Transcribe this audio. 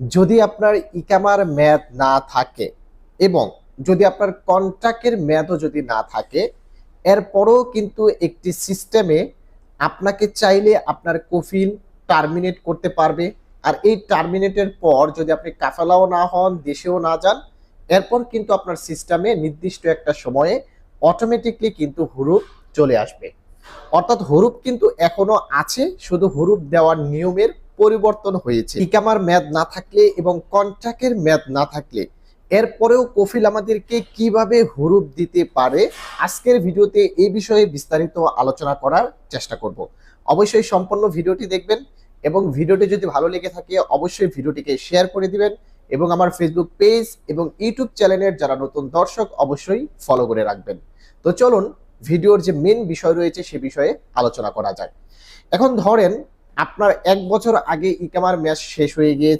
যদি আপনার ইকামার মেয়াদ না থাকে এবং যদি আপনার কন্ট্রাক্টের মেয়াদও যদি না থাকে, এরপরও কিন্তু একটি সিস্টেমে আপনাকে চাইলে আপনার কফিল টার্মিনেট করতে পারবে। আর এই টার্মিনেটের পর যদি আপনি কাফালাও না হন, দেশেও না যান, এরপর কিন্তু আপনার সিস্টেমে নির্দিষ্ট একটা সময়ে অটোমেটিকলি কিন্তু হুরুপ চলে আসবে। অর্থাৎ হরুপ কিন্তু এখনও আছে, শুধু হরুপ দেওয়ার নিয়মের পরিবর্তন হয়েছে। ইকামার মেয়াদ না থাকলে এবং কন্ট্রাক্টের মেয়াদ না থাকলে। এরপরেও কফিল আমাদেরকে কীভাবে হরুপ দিতে পারে, আজকের ভিডিওতে এই বিষয়ে বিস্তারিত আলোচনা করার চেষ্টা করব। অবশ্যই সম্পূর্ণ ভিডিওটি দেখবেন এবং ভিডিওটি যদি ভালো লেগে থাকে, অবশ্যই ভিডিওটিকে শেয়ার করে দিবেন এবং আমার ফেসবুক পেজ এবং ইউটিউব চ্যানেলের যারা নতুন দর্শক, অবশ্যই ফলো করে রাখবেন। তো চলুন, ভিডিওর যে মেন বিষয় রয়েছে সে বিষয়ে আলোচনা করা যাক। এখন ধরেন আপনার এক বছর আগে ইকামার ম্যাচ শেষ হয়ে গিয়েছে।